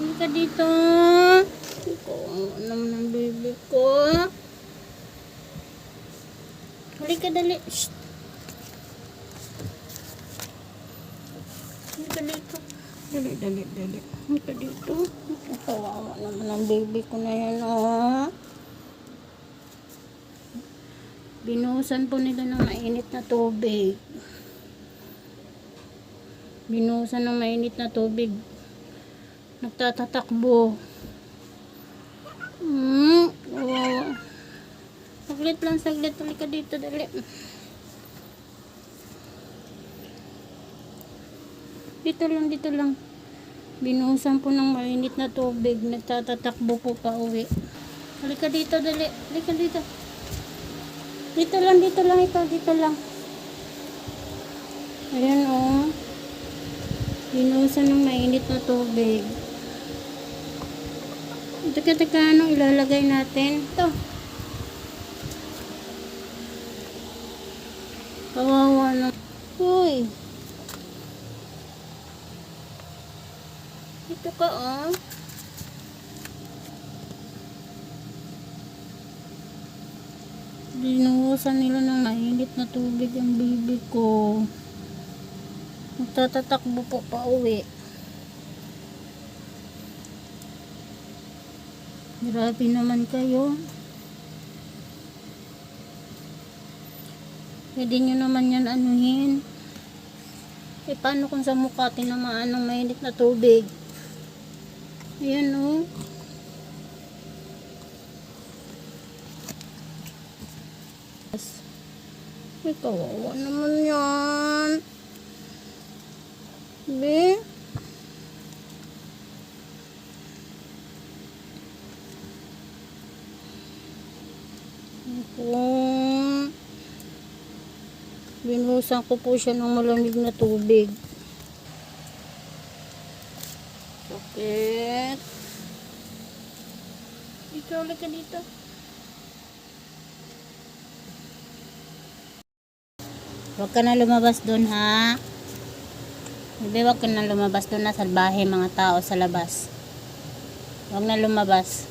Halika dito. Ikaw, ang baby ko? Halika dali. Shh. Halika dito. Dali, dali, dali. Halika dito. Kawawa naman ang baby ko na yan, oh. Binuhusan po nila ng mainit na tubig. Binuhusan ng mainit na tubig. Nagtatatakbo. Hmm, kawawa. Saglit lang, saglit. Halika dito, dali. Dito lang, dito lang. Binuhusan po ng mainit na tubig. Nagtatatakbo po pa uwi. Halika dito, dali. Halika dito. Dito lang, dito lang ito. Dito lang. Ayan, oh. Binuhusan ng mainit na tubig. Teka, teka, ano ilalagay natin? Ito. Kawawa na. Uy. Ito ka, oh. Dinuhusan nila ng mainit na tubig ang bibi ko. Magtatatakbo po pa uwi. Grabe naman kayo. Pwede nyo naman yan anuhin. Eh, paano kung sa mukha tinamaan ng mainit na tubig? Ayan, oh. Ay, kawawa naman yan. Be? Ako. Binuhusan ko po siya ng malamig na tubig. Sakit. Ikaw ulit ka dito. Huwag ka na lumabas doon ha. Bebe, huwag ka na lumabas doon na salbahe mga tao sa labas. Huwag na lumabas.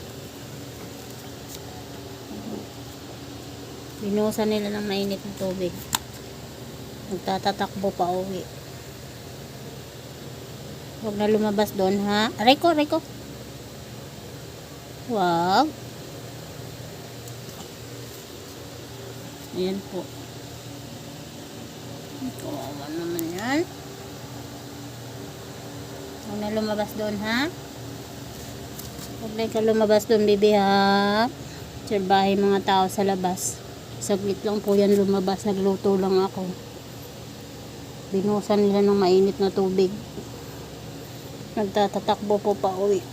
Binuhusan nila ng mainit na tubig. Magtatatakbo pa uwi. Huwag na lumabas doon ha. Aray ko, aray ko. Huwag. Ayan po. Kawawa naman yan. Huwag na lumabas doon ha. Huwag na ka lumabas doon bibi ha. Serbahe mga tao sa labas. Saglit lang po yan lumabas. Nagluto lang ako. Binusan nila ng mainit na tubig. Nagtatatakbo po pa uwi.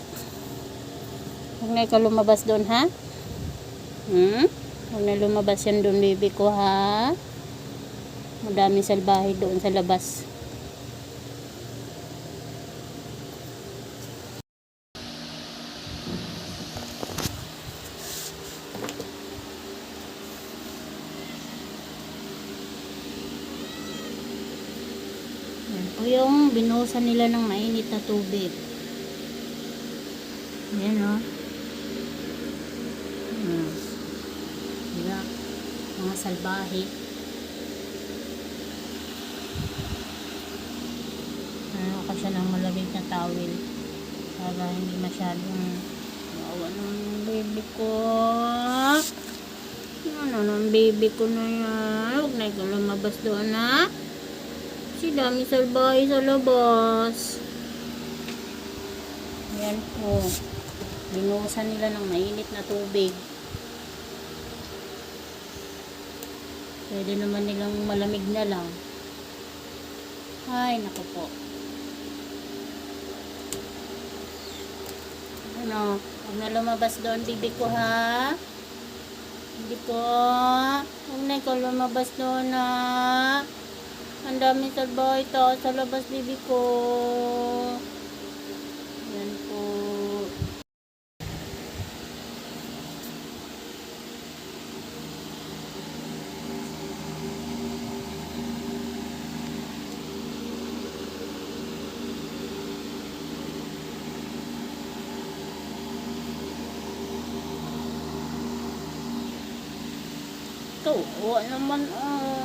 Huwag na ka lumabas doon ha. Hmm? Huwag na lumabas yan doon baby ko ha. Madami salbahe doon sa labas. Po yung binuhusan nila ng mainit na tubig. Yan o. Hmm. Diba? Mga salbahe. ano ka siya ng malamig na towel para hindi masyadong awa ng baby ko ano ng baby ko na yan huwag na ikaw lumabas doon ha si dami salbahe sa labas yan po binuhusan nila ng mainit na tubig pwede naman nilang malamig na lang ay naku po ano, huwag na lumabas doon, bibi ko ha. Hindi ko. Huwag na ikaw lumabas doon ha. Ang daming salbaho ito sa labas bibi ko. Yan po. Tuwa naman ah.